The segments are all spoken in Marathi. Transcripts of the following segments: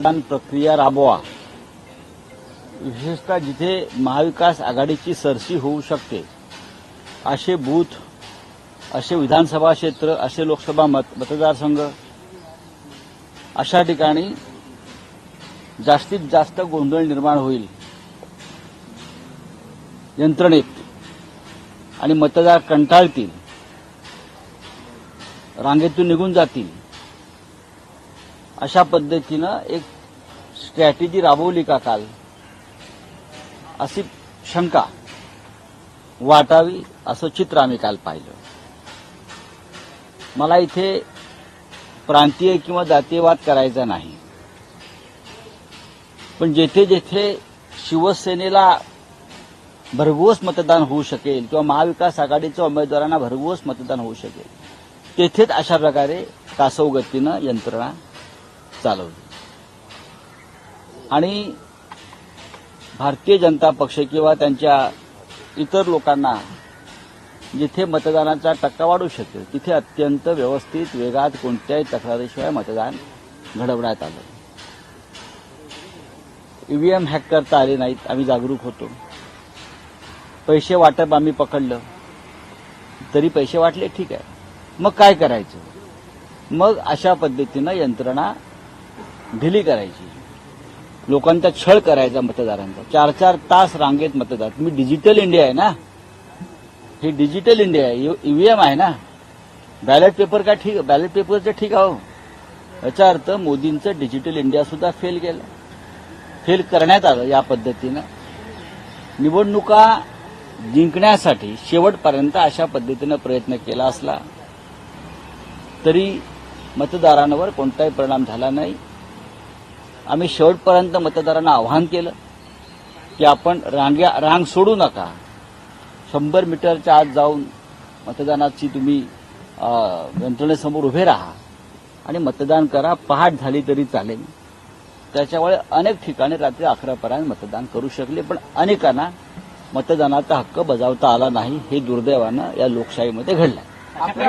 मतदान प्रक्रिया राबवा. विशेषतः जिथे महाविकास आघाडीची सरशी होऊ शकते असे बूथ असे विधानसभा क्षेत्र असे लोकसभा मत मतदारसंघ अशा ठिकाणी जास्तीत जास्त गोंधळ निर्माण होईल. यंत्रणेत आणि मतदार कंटाळतील. रांगेतून निघून जातील. अशा पद्धतीनं एक स्ट्रॅटेजी राबवली का काल? अशी शंका वाटावी असं चित्र आम्ही काल पाहिलं. मला इथे प्रांतीय किंवा जातीयवाद करायचा नाही. पण जेथे जेथे शिवसेनेला भरघोस मतदान होऊ शकेल किंवा महाविकास आघाडीच्या उमेदवारांना भरघोस मतदान होऊ शकेल तेथेच अशा प्रकारे कासव गतीनं यंत्रणा चालवली. आणि भारतीय जनता पक्ष किंवा त्यांच्या इतर लोकांना जिथे मतदानाचा टक्का वाढू शकेल तिथे अत्यंत व्यवस्थित वेगात कोणत्याही तक्रारीशिवाय मतदान घडवण्यात आलं. ईव्हीएम हॅक करता आले नाहीत आम्ही जागरूक होतो. पैसे वाटप आम्ही पकडलं. तरी पैसे वाटले ठीक आहे. मग काय करायचं? मग अशा पद्धतीनं यंत्रणा ढिली करायची. लोकांचा छळ करायचा मतदारांचा. चार चार तास रांगेत मतदार. तुम्ही डिजिटल इंडिया आहे ना? हे डिजिटल इंडिया आहे. ईव्हीएम आहे ना? बॅलेट पेपर काय ठीक बॅलेट पेपरचं ठीक आहे हो. याचा अर्थ मोदींचं डिजिटल इंडिया सुद्धा फेल गेलं फेल करण्यात आलं या पद्धतीनं. निवडणुका जिंकण्यासाठी शेवटपर्यंत अशा पद्धतीनं प्रयत्न केला असला तरी मतदारांवर कोणताही परिणाम झाला नाही. आम्ही शेवटपर्यंत मतदारांना आवाहन केलं की आपण रांग्या रांग सोडू नका. शंभर मीटरच्या आत जाऊन मतदानाची तुम्ही यंत्रणेसमोर उभे राहा आणि मतदान करा. पहाट झाली तरी चालेल. त्याच्यामुळे अनेक ठिकाणी रात्री अकरापर्यंत मतदान करू शकले पण अनेकांना मतदानाचा हक्क बजावता आला नाही. हे दुर्दैवानं या लोकशाहीमध्ये घडलं. आपल्या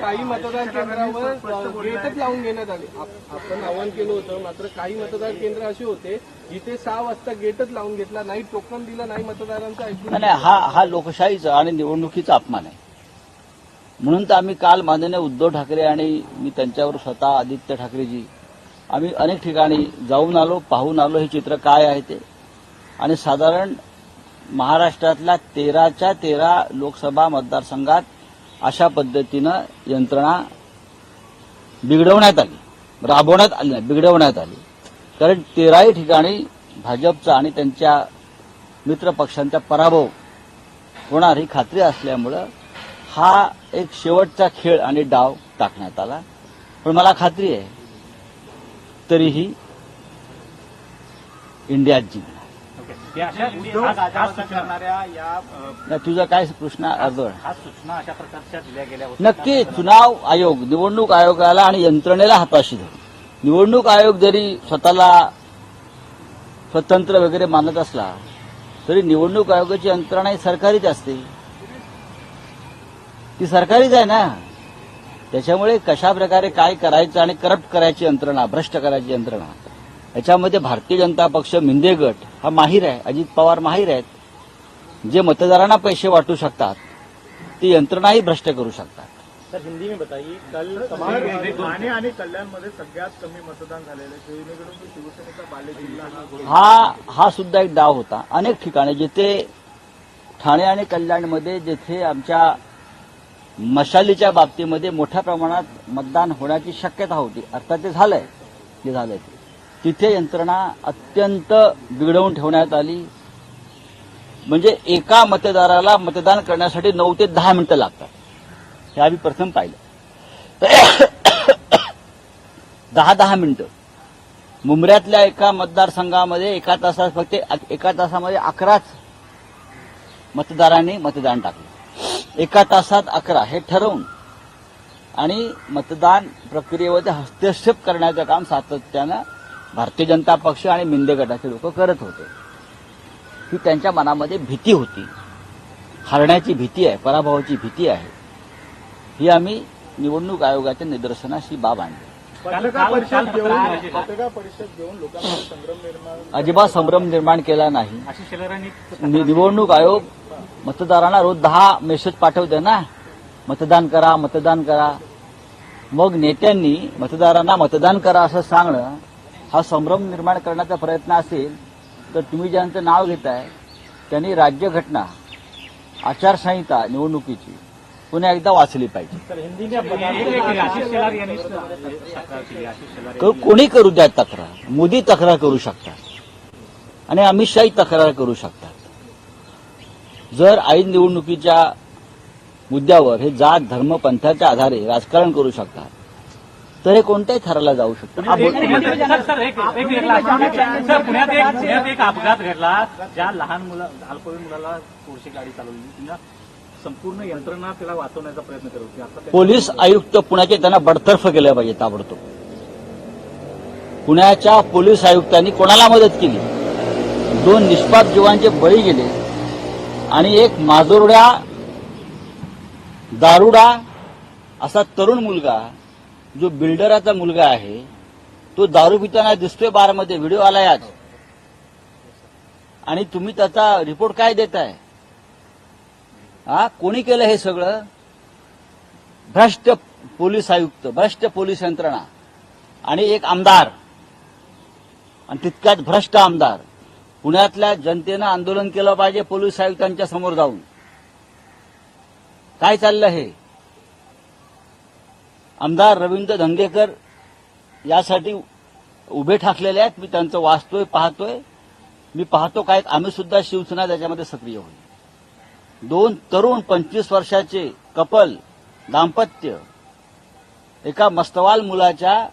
काही मतदान केंद्रावर गेटच लावून घेण्यात आले. आप- आपण आवाहन केलं होतं मात्र काही मतदान केंद्र असे होते जिथे सहा वाजता गेटच लावून घेतला नाही टोकन दिलं नाही मतदारांचं ऐकून हा हा लोकशाहीचा आणि निवडणुकीचा अपमान आहे. म्हणून तर आम्ही काल माननीय उद्धव ठाकरे आणि मी त्यांच्यावर स्वतः आदित्य ठाकरेजी आम्ही अनेक ठिकाणी जाऊन आलो पाहून आलो हे चित्र काय आहे ते. आणि साधारण महाराष्ट्रातल्या तेराच्या तेरा लोकसभा मतदारसंघात अशा पद्धतीनं यंत्रणा बिघडवण्यात आली. राबवण्यात आली नाही बिघडवण्यात आली. कारण तेराही ठिकाणी भाजपचा आणि त्यांच्या मित्र पक्षांचा पराभव होणार ही खात्री असल्यामुळं हा एक शेवटचा खेळ आणि डाव टाकण्यात आला. पण मला खात्री आहे तरीही इंडिया जिंकणार. या अशा आज आज करणाऱ्या या अ, नाही, तुझा काय प्रश्न अर्धवट खास सूचना अशा प्रकारच्या दिल्या गेल्या होत्या. नक्की चुनाव आयोग निवडणूक आयोगाला आणि यंत्रणेला हाताशी धरून. निवडणूक आयोग जरी स्वतःला स्वतंत्र वगैरे मानत असला तरी निवडणूक आयोगाची यंत्रणा ही सरकारीच असते. ती सरकारीच आहे ना. त्याच्यामुळे कशा प्रकारे काय करायचं आणि करप्ट करायची यंत्रणा भ्रष्ट करायची यंत्रणा याच्यामध्ये भारतीय जनता पक्ष मिंदे गट हा माहीर आहे अजित पवार माहीर आहेत. जे मतदारांना पैसे वाटू शकतात ती यंत्रणाही भ्रष्ट करू शकतात. सर हिंदी में बताइए कल ठाणे आणि कल्याणमध्ये सगळ्यात कमी मतदान झालेलं आहे. शिवसेनेकडून तो शिवसेनेचा बाले जिल्हा हा हा हा सुद्धा एक डाव होता. अनेक ठिकाणी जिथे ठाणे आणि कल्याणमध्ये जिथे आमच्या मशालीच्या बाबतीमध्ये मोठ्या प्रमाणात मतदान होण्याची शक्यता होती. अर्थात ते झालंय जे झालंय ते. तिथे यंत्रणा अत्यंत बिघडवून ठेवण्यात आली. म्हणजे एका मतदाराला मतदान करण्यासाठी नऊ ते दहा मिनिटं लागतात. हे आम्ही प्रथम पाहिलं. दहा दहा मिनिटं. मुंबऱ्यातल्या एका मतदारसंघामध्ये एका तासात फक्त एका तासामध्ये अकराच मतदारांनी मतदान टाकलं. एका तासात अकरा हे ठरवून आणि मतदान प्रक्रियेमध्ये हस्तक्षेप करण्याचं काम सातत्यानं भारतीय जनता पक्ष आणि मिंदे गटाचे लोक करत होते. ही त्यांच्या मनामध्ये भीती होती. हारण्याची भीती आहे पराभवाची भीती आहे. ही आम्ही निवडणूक आयोगाच्या निदर्शनास ही बाब आणली. पत्रकार परिषद घेऊन पत्रकार परिषद घेऊन लोकांमध्ये संभ्रम निर्माण अजिबात संभ्रम निर्माण केला नाही. निवडणूक आयोग मतदारांना रोज दहा मेसेज पाठवते ना. मतदान करा मतदान करा. मग नेत्यांनी मतदारांना मतदान करा असं सांगणं हा संभ्रम निर्माण करण्याचा प्रयत्न असेल तर तुम्ही ज्यांचं नाव घेताय त्यांनी राज्यघटना आचारसंहिता निवडणुकीची पुन्हा एकदा वाचली पाहिजे. कोणी करू द्या तक्रार? मोदी तक्रार करू शकतात. आणि अमित शाही तक्रार करू शकतात. जर ऐन निवडणुकीच्या मुद्द्यावर हे जात धर्म पंथाच्या आधारे राजकारण करू शकतात तर हे कोणत्याही थराला जाऊ शकतं. हा बोल- पुण्यात एक पुण्यात एक अपघात घडला. ज्या लहान मुला अल्पवयीन मुलाला पोरशी गाडी चालवली. तिला संपूर्ण यंत्रणा त्याला वाचवण्याचा प्रयत्न करत होती आता त्या- पोलीस आयुक्त पुण्याचे त्यांना बडतर्फ केलं पाहिजे ताबडतोब. पुण्याच्या पोलीस आयुक्तांनी कोणाला मदत केली? दोन निष्पाप जीवांचे बळी गेले आणि एक माजोरड्या दारुडा असा तरुण मुलगा जो बिल्डराचा मुलगा आहे तो दारू पिताना दिसतोय बारमध्ये व्हिडिओ आलाय आज. आणि तुम्ही त्याचा रिपोर्ट काय देताय? हा कोणी केलं हे सगळं? भ्रष्ट पोलीस आयुक्त भ्रष्ट पोलीस यंत्रणा. आणि एक आमदार. आणि तितक्यात भ्रष्ट आमदार. पुण्यातल्या जनतेनं आंदोलन केलं पाहिजे पोलीस आयुक्तांच्या समोर जाऊन. काय चाललं हे? आमदार रवींद्र धंगेकर यासाठी उभे ठाकलेले आहेत. मी त्यांचं वाचतोय पाहतोय. मी पाहतो काय आम्ही सुद्धा शिवसेना त्याच्यामध्ये सक्रिय होईल. दोन तरुण पंचवीस वर्षाचे कपल दाम्पत्य एका मस्तवाल मुलाच्या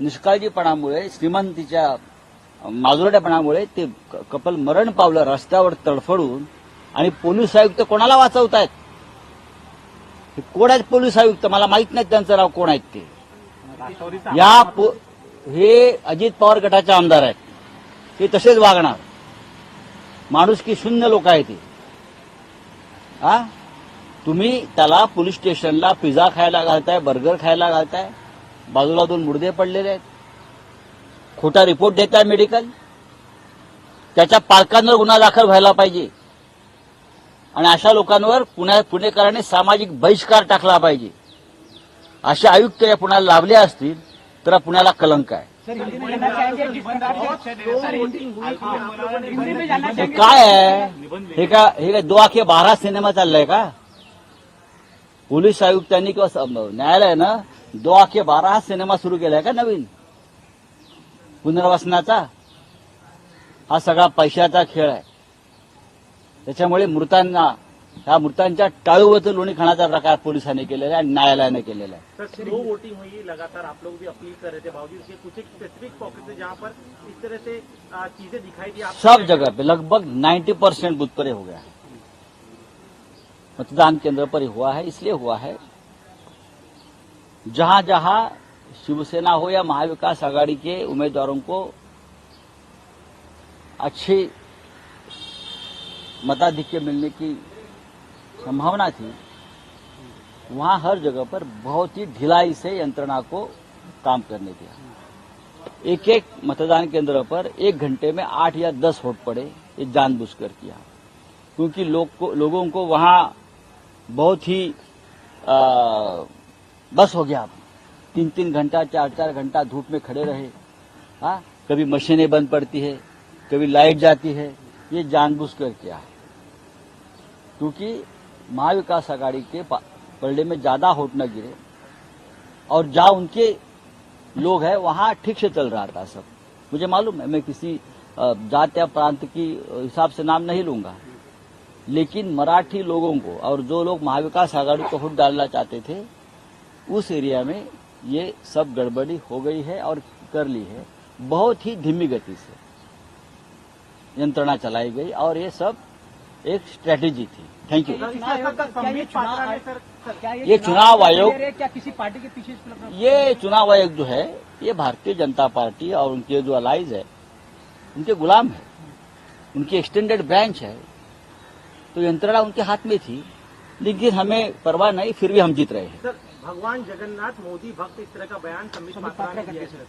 निष्काळजीपणामुळे श्रीमंतीच्या माजुरड्यापणामुळे ते क- कपल मरण पावलं रस्त्यावर तडफडून आणि पोलीस आयुक्त कोणाला वाचवतायत? हे कोण पोलीस आयुक्त? मला माहीत नाही त्यांचं नाव कोण आहेत ते. या पो- हे अजित पवार गटाचे आमदार आहेत. ते तसेच वागणार. माणूस की शून्य लोक आहेत ते. हा? तुम्ही त्याला पोलीस स्टेशनला पिझ्झा खायला घालताय बर्गर खायला घालताय बाजूला दोन मुर्दे पडलेले आहेत. खोटा रिपोर्ट देताय मेडिकल. त्याच्या पालकांवर गुन्हा दाखल व्हायला पाहिजे. आणि अशा लोकांवर पुण्या पुणेकरांनी सामाजिक बहिष्कार टाकला पाहिजे. असे आयुक्त या पुण्याला लाभले असतील तर पुण्याला कलंक आहे. हे काय आहे हे का हे काय दो आखे बारा सिनेमा चाललाय का? पोलीस आयुक्तांनी किंवा न्यायालयानं दो आखे बारा हा सिनेमा सुरू केलाय का नवीन? पुनर्वसनाचा? हा सगळा पैशाचा खेळ आहे. त्याच्यामुळे मृतांना ह्या मृतांच्या टाळूवरचं लोणी खाण्याचा प्रकार पोलिसांनी केलेला आहे आणि न्यायालयानं केलेला आहे. सर स्लो वोटिंग हुई लगातार आप लोग भी अपील कर रहे थे बावजूद इसके कुछ एक स्पेसिफिक पॉकेट जहाँ पर इस तरह से आ, चीजें दिखाई दी आप सब जगह पे लगभग 90 परसेंट बूथ पर ही हो गया है। मतदान केंद्र पर ही हुआ है इसलिए हुआ है। जहां जहां शिवसेना हो या महाविकास आघाड़ी के उम्मीदवारों को अच्छी मताधिक्य मिलने की संभावना थी वहाँ हर जगह पर बहुत ही ढिलाई से यंत्रणा को काम करने दिया। एक एक मतदान केंद्र पर एक घंटे में आठ या दस वोट पड़े ये जानबूझकर किया। क्योंकि लोग को, लोगों को वहाँ बहुत ही आ, बस हो गया। तीन तीन घंटा चार चार घंटा धूप में खड़े रहे। हाँ कभी मशीनें बंद पड़ती है कभी लाइट जाती है। ये जानबूझकर किया है। क्योंकि महाविकास आघाड़ी के पलड़े में ज़्यादा होट न गिरे और जहाँ उनके लोग हैं, वहाँ ठीक से चल रहा था सब। मुझे मालूम है, मैं किसी जात या प्रांत की हिसाब से नाम नहीं लूँगा। लेकिन मराठी लोगों को और जो लोग महाविकास आघाड़ी को वोट डालना चाहते थे, उस एरिया में ये सब गड़बड़ी हो गई है और कर ली है, बहुत ही धीमी गति से। यंत्रणा चलाई गई और ये सब एक स्ट्रेटेजी थी। थैंक यू ये चुनाव आयोग क्या किसी पार्टी के पीछे ये चुनाव आयोग जो है ये भारतीय जनता पार्टी और उनके जो अलाइज है उनके गुलाम है। उनकी एक्सटेंडेड ब्रांच है। तो यंत्रणा उनके हाथ में थी लेकिन हमें परवाह नहीं फिर भी हम जीत रहे हैं। भगवान जगन्नाथ मोदी भक्त इस तरह का बयान संबित पात्रा ने दिया सर।